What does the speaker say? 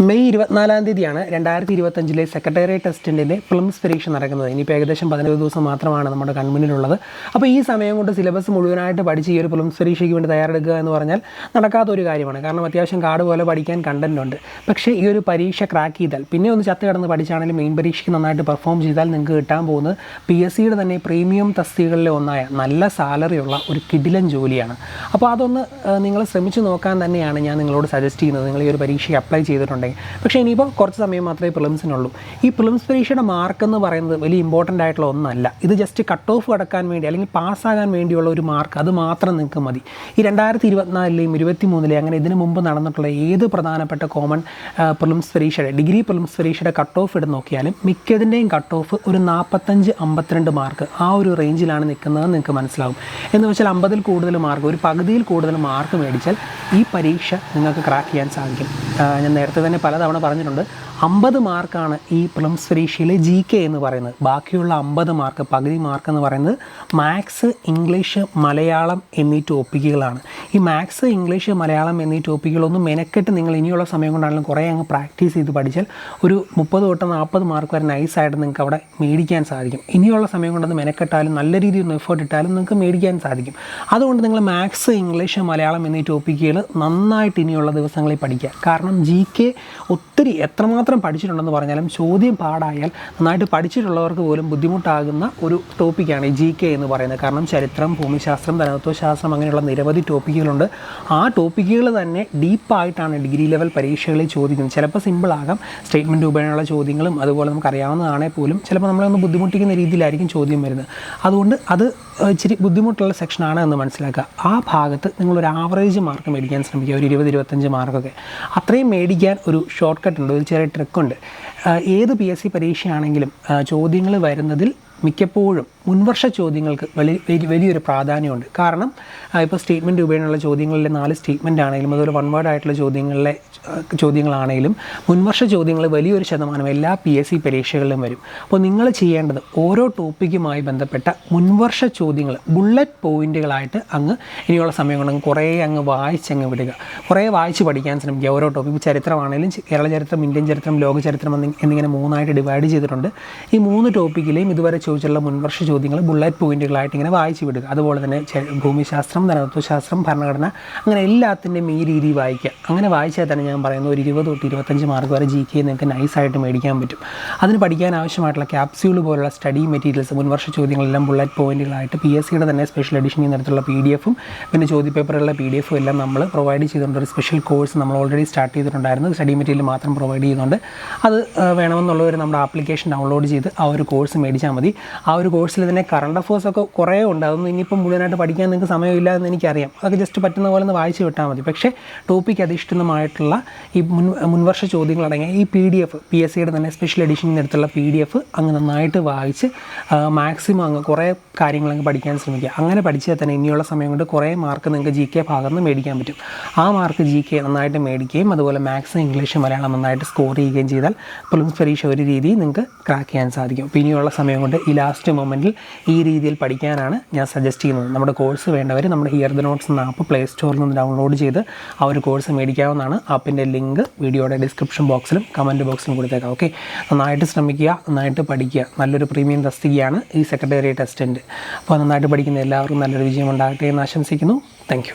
May ഇരുപത്തിനാലാം തീയതിയാണ് രണ്ടായിരത്തി ഇരുപത്തഞ്ചിലെ സെക്രട്ടേറിയറ്റ് ടെസ്റ്റിന്റെ പ്ലംസ് പരീക്ഷ നടക്കുന്നത്. ഇനിയിപ്പോൾ ഏകദേശം പതിനൊരു ദിവസം മാത്രമാണ് നമ്മുടെ കൺമുന്നിലുള്ളത്. അപ്പോൾ ഈ സമയം കൊണ്ട് സിലബസ് മുഴുവനായിട്ട് പഠിച്ച് ഈ ഒരു പ്ലംസ് പരീക്ഷയ്ക്ക് വേണ്ടി തയ്യാറെടുക്കുക എന്ന് പറഞ്ഞാൽ നടക്കാത്ത ഒരു കാര്യമാണ്. കാരണം അത്യാവശ്യം കാർഡ് പോലെ പഠിക്കാൻ കണ്ടന്റ് ഉണ്ട്. പക്ഷേ ഈ ഒരു പരീക്ഷ ക്രാക്ക് ചെയ്താൽ പിന്നെ ഒന്ന് ചത്ത് കിടന്ന് പഠിച്ചാണെങ്കിൽ മെയിൻ പരീക്ഷയ്ക്ക് നന്നായിട്ട് പെർഫോം ചെയ്താൽ നിങ്ങൾക്ക് കിട്ടാൻ പോകുന്നത് പി എസ് സിയുടെ തന്നെ പ്രീമിയം തസ്തികളിലെ ഒന്നായ നല്ല സാലറിയുള്ള ഒരു കിടിലൻ ജോലിയാണ്. അപ്പോൾ അതൊന്ന് നിങ്ങൾ ശ്രമിച്ചു നോക്കാൻ തന്നെയാണ് ഞാൻ നിങ്ങളോട് സജസ്റ്റ് ചെയ്യുന്നത്. നിങ്ങൾ ഈ ഒരു പരീക്ഷയ്ക്ക് അപ്ലൈ ചെയ്തിട്ടുണ്ടെങ്കിൽ പക്ഷേ ഇനിയിപ്പോൾ കുറച്ച് സമയം മാത്രമേ പ്രിലിംസിനുള്ളൂ. ഈ പ്രിലിംസ് പരീക്ഷയുടെ മാർക്ക് എന്ന് പറയുന്നത് വലിയ ഇമ്പോർട്ടന്റ് ആയിട്ടുള്ള ഒന്നല്ല. ഇത് ജസ്റ്റ് കട്ട് ഓഫ് കടക്കാൻ വേണ്ടി അല്ലെങ്കിൽ പാസ്സാകാൻ വേണ്ടിയുള്ള ഒരു മാർക്ക് അത് മാത്രം നിങ്ങൾക്ക് മതി. ഈ രണ്ടായിരത്തി ഇരുപത്തിനാലിലെയും ഇരുപത്തി മൂന്നിലെയും അങ്ങനെ ഇതിനു മുമ്പ് നടന്നിട്ടുള്ള ഏത് പ്രധാനപ്പെട്ട കോമൺ പ്രിലിംസ് പരീക്ഷയുടെ ഡിഗ്രി പ്രിലിംസ് പരീക്ഷയുടെ കട്ട് ഓഫ് എടുത്ത് നോക്കിയാലും മിക്കതിന്റെയും കട്ട് ഓഫ് ഒരു നാൽപ്പത്തഞ്ച് അമ്പത്തിരണ്ട് മാർക്ക് ആ ഒരു റേഞ്ചിലാണ് നിൽക്കുന്നതെന്ന് നിങ്ങൾക്ക് മനസ്സിലാവും. എന്ന് വെച്ചാൽ അമ്പതിൽ കൂടുതൽ മാർക്ക് ഒരു പകുതിയിൽ കൂടുതൽ മാർക്ക് മേടിച്ചാൽ ഈ പരീക്ഷ നിങ്ങൾക്ക് ക്രാക്ക് ചെയ്യാൻ സാധിക്കും. ഞാൻ നേരത്തെ തന്നെ പലതവണ പറഞ്ഞിട്ടുണ്ട്. അമ്പത് മാർക്കാണ് ഈ പ്ലംസ് പരീക്ഷയിലെ ജി കെ എന്ന് പറയുന്നത്. ബാക്കിയുള്ള അമ്പത് മാർക്ക് പകുതി മാർക്ക് എന്ന് പറയുന്നത് മാത്സ് ഇംഗ്ലീഷ് മലയാളം എന്നീ ടോപ്പിക്കുകളാണ്. ഈ മാത്സ് ഇംഗ്ലീഷ് മലയാളം എന്നീ ടോപ്പിക്കുകളൊന്നും മെനക്കെട്ട് നിങ്ങൾ ഇനിയുള്ള സമയം കൊണ്ടാണെങ്കിലും കുറേ അങ്ങ് പ്രാക്ടീസ് ചെയ്ത് പഠിച്ചാൽ ഒരു മുപ്പത് തൊട്ട് നാൽപ്പത് മാർക്ക് വരെ നൈസായിട്ട് നിങ്ങൾക്ക് അവിടെ മേടിക്കാൻ സാധിക്കും. ഇനിയുള്ള സമയം കൊണ്ടൊന്ന് മെനക്കെട്ടാലും നല്ല രീതിയിൽ ഒന്ന് എഫേർട്ട് ഇട്ടാലും നിങ്ങൾക്ക് മേടിക്കാൻ സാധിക്കും. അതുകൊണ്ട് നിങ്ങൾ മാത്സ് ഇംഗ്ലീഷ് മലയാളം എന്നീ ടോപ്പിക്കുകൾ നന്നായിട്ട് ഇനിയുള്ള ദിവസങ്ങളിൽ പഠിക്കുക. കാരണം ജി കെ ഒത്തിരി എത്രമാത്രം പഠിച്ചിട്ടുണ്ടെന്ന് പറഞ്ഞാലും ചോദ്യം പാടായാൽ നന്നായിട്ട് പഠിച്ചിട്ടുള്ളവർക്ക് പോലും ബുദ്ധിമുട്ടാകുന്ന ഒരു ടോപ്പിക്കാണ് ഈ ജി കെ എന്ന് പറയുന്നത്. കാരണം ചരിത്രം ഭൂമിശാസ്ത്രം ധനതത്വശാസ്ത്രം അങ്ങനെയുള്ള നിരവധി ടോപ്പിക്കുകളുണ്ട്. ആ ടോപ്പിക്കുകൾ തന്നെ ഡീപ്പായിട്ടാണ് ഡിഗ്രി ലെവൽ പരീക്ഷകളിൽ ചോദിക്കുന്നത്. ചിലപ്പോൾ സിമ്പിളാകാം സ്റ്റേറ്റ്മെന്റ് രൂപേണയുള്ള ചോദ്യങ്ങളും അതുപോലെ നമുക്ക് അറിയാവുന്നതാണെങ്കിൽ പോലും ചിലപ്പോൾ നമ്മളെ ഒന്ന് ബുദ്ധിമുട്ടിക്കുന്ന രീതിയിലായിരിക്കും ചോദ്യം വരുന്നത്. അതുകൊണ്ട് അത് ഇച്ചിരി ബുദ്ധിമുട്ടുള്ള സെക്ഷനാണ് എന്ന് മനസ്സിലാക്കുക. ആ ഭാഗത്ത് നിങ്ങളൊരു ആവറേജ് മാർക്ക് മേടിക്കാൻ ശ്രമിക്കുക. ഒരു ഇരുപത് ഇരുപത്തഞ്ച് മാർക്കൊക്കെ അത്രയും മേടിക്കാൻ ഒരു ഷോർട്ട് കട്ട് ഉണ്ട്. ഒരു ചെറിയ ട്രിക്കുണ്ട് ഏത് പി എസ് സി പരീക്ഷയാണെങ്കിലും ചോദ്യങ്ങൾ വരുന്നതിൽ മിക്കപ്പോഴും മുൻവർഷ ചോദ്യങ്ങൾക്ക് വലിയ വലിയ- വലിയൊരു പ്രാധാന്യമുണ്ട്. കാരണം ഇപ്പോൾ സ്റ്റേറ്റ്മെന്റ് രൂപേണയുള്ള ചോദ്യങ്ങളിലെ നാല് സ്റ്റേറ്റ്മെന്റ് ആണെങ്കിലും അതുപോലെ വൺ വേർഡ് ആയിട്ടുള്ള ചോദ്യങ്ങളിലെ ചോദ്യങ്ങളാണെങ്കിലും മുൻവർഷ ചോദ്യങ്ങൾ വലിയൊരു ശതമാനം എല്ലാ പി എസ് സി പരീക്ഷകളിലും വരും. അപ്പോൾ നിങ്ങൾ ചെയ്യേണ്ടത് ഓരോ ടോപ്പിക്കുമായി ബന്ധപ്പെട്ട മുൻവർഷ ചോദ്യങ്ങൾ ബുള്ളറ്റ് പോയിന്റുകളായിട്ട് അങ്ങ് ഇനിയുള്ള സമയം കൊണ്ട് കുറേ അങ്ങ് വായിച്ചങ്ങ് വിടുക. കുറേ വായിച്ച് പഠിക്കാൻ ശ്രമിക്കുക. ഓരോ ടോപ്പിക് ചരിത്രമാണെങ്കിലും കേരള ചരിത്രം ഇന്ത്യൻ ചരിത്രം ലോക ചരിത്രം എന്നിങ്ങനെ മൂന്നായിട്ട് ഡിവൈഡ് ചെയ്തിട്ടുണ്ട്. ഈ മൂന്ന് ടോപ്പിക്കിലെയും ഇതുവരെ ചോദിച്ചിട്ടുള്ള മുൻവർഷ ചോദ്യങ്ങൾ ബുള്ളറ്റ് പോയിന്റുകളായിട്ട് ഇങ്ങനെ വായിച്ച് വിടുക. അതുപോലെ തന്നെ ഭൂമിശാസ്ത്രം ധനതത്വശാസ്ത്രം ഭരണഘടന അങ്ങനെ എല്ലാത്തിന്റെയും ഈ രീതി വായിക്കുക. അങ്ങനെ വായിച്ചാൽ തന്നെ ഞാൻ പറയുന്നത് ഒരു ഇരുപത് തൊട്ട് ഇരുപത്തഞ്ച് മാർക്ക് വരെ ജി കെ നിങ്ങൾക്ക് നൈസായിട്ട് മേടിക്കാൻ പറ്റും. അതിന് പഠിക്കാൻ ആവശ്യമായിട്ടുള്ള ക്യാപ്സ്യൂൾ പോലുള്ള സ്റ്റഡി മെറ്റീരിയൽസ് മുൻവർഷ ചോദ്യങ്ങളെല്ലാം ബുള്ളറ്റ് പോയിന്റുകളായിട്ട് പി എസ് സിയുടെ തന്നെ സ്പെഷ്യൽ എഡിഷൻ ചെയ്യുന്നിടത്തുള്ള പി ഡി എഫും പിന്നെ ചോദ്യപേപ്പറുള്ള പി ഡി എഫും എല്ലാം നമ്മൾ പ്രൊവൈഡ് ചെയ്തിട്ടുണ്ട്. ഒരു സ്പെഷ്യൽ കോഴ്സ് നമ്മൾ ഓൾറെഡി സ്റ്റാർട്ട് ചെയ്തിട്ടുണ്ടായിരുന്നു. സ്റ്റഡി മെറ്റീരിയൽ മാത്രം പ്രൊവൈഡ് ചെയ്യുന്നുണ്ട്. അത് വേണമെന്നുള്ളവർ നമ്മുടെ ആപ്ലിക്കേഷൻ ഡൗൺലോഡ് ചെയ്ത് ആ ഒരു കോഴ്സ് മേടിച്ചാൽ മതി. ആ ഒരു കോഴ്സിൽ തന്നെ കറണ്ട് അഫേഴ്സ് ഒക്കെ കുറേ ഉണ്ട്. അതൊന്നും ഇനിയിപ്പം മുഴുവനായിട്ട് പഠിക്കാൻ നിങ്ങൾക്ക് സമയമില്ല എന്ന് എനിക്കറിയാം. അതൊക്കെ ജസ്റ്റ് പറ്റുന്ന പോലെ ഒന്ന് വായിച്ചു വിട്ടാൽ മതി. പക്ഷേ ടോപ്പിക് അധിഷ്ഠിതമായിട്ടുള്ള ഈ മുൻ മുൻവർഷ ചോദ്യങ്ങളടങ്ങിയ ഈ P D F P S സിയുടെ തന്നെ സ്പെഷ്യൽ എഡിഷൻ എടുത്തുള്ള പി ഡി എഫ് അങ്ങ് നന്നായിട്ട് വായിച്ച് മാക്സിമം അങ്ങ് കുറേ കാര്യങ്ങൾ അങ്ങ് പഠിക്കാൻ ശ്രമിക്കുക. അങ്ങനെ പഠിച്ചാൽ തന്നെ ഇനിയുള്ള സമയം കൊണ്ട് കുറേ മാർക്ക് നിങ്ങൾക്ക് ജി കെ ഭാഗത്ത് നിന്ന് മേടിക്കാൻ പറ്റും. ആ മാർക്ക് ജി കെ നന്നായിട്ട് മേടിക്കുകയും അതുപോലെ മാത്സ് ഇംഗ്ലീഷ് മലയാളം നന്നായിട്ട് സ്കോർ ചെയ്യുകയും ചെയ്താൽ പ്രിലിംസ് പരീക്ഷ ഒരു രീതിയിൽ നിങ്ങൾക്ക് ക്രാക്ക് ചെയ്യാൻ സാധിക്കും. അപ്പോൾ ഇനിയുള്ള സമയം കൊണ്ട് ഈ ലാസ്റ്റ് മൊമെന്റിൽ ഈ രീതിയിൽ പഠിക്കാനാണ് ഞാൻ സജസ്റ്റ് ചെയ്യുന്നത്. നമ്മുടെ കോഴ്സ് വേണ്ടവർ നമ്മുടെ ഹിയർ ദ നോട്ട്സ് എന്ന ആപ്പ് പ്ലേ സ്റ്റോറിൽ നിന്ന് ഡൗൺലോഡ് ചെയ്ത് ആ ഒരു കോഴ്സ് മേടിക്കാവുന്നതാണ്. ആപ്പിന്റെ ലിങ്ക് വീഡിയോയുടെ ഡിസ്ക്രിപ്ഷൻ ബോക്സിലും കമന്റ് ബോക്സിലും കൊടുത്തേക്കാം ഓക്കെ? നന്നായിട്ട് ശ്രമിക്കുക നന്നായിട്ട് പഠിക്കുക. നല്ലൊരു പ്രീമിയം തസ്തികയാണ് ഈ സെക്രട്ടേറിയറ്റ് അസിസ്റ്റന്റ് അപ്പോൾ നന്നായിട്ട് പഠിക്കുന്ന എല്ലാവർക്കും നല്ലൊരു വിജയം ഉണ്ടാകട്ടെ എന്ന് ആശംസിക്കുന്നു. താങ്ക്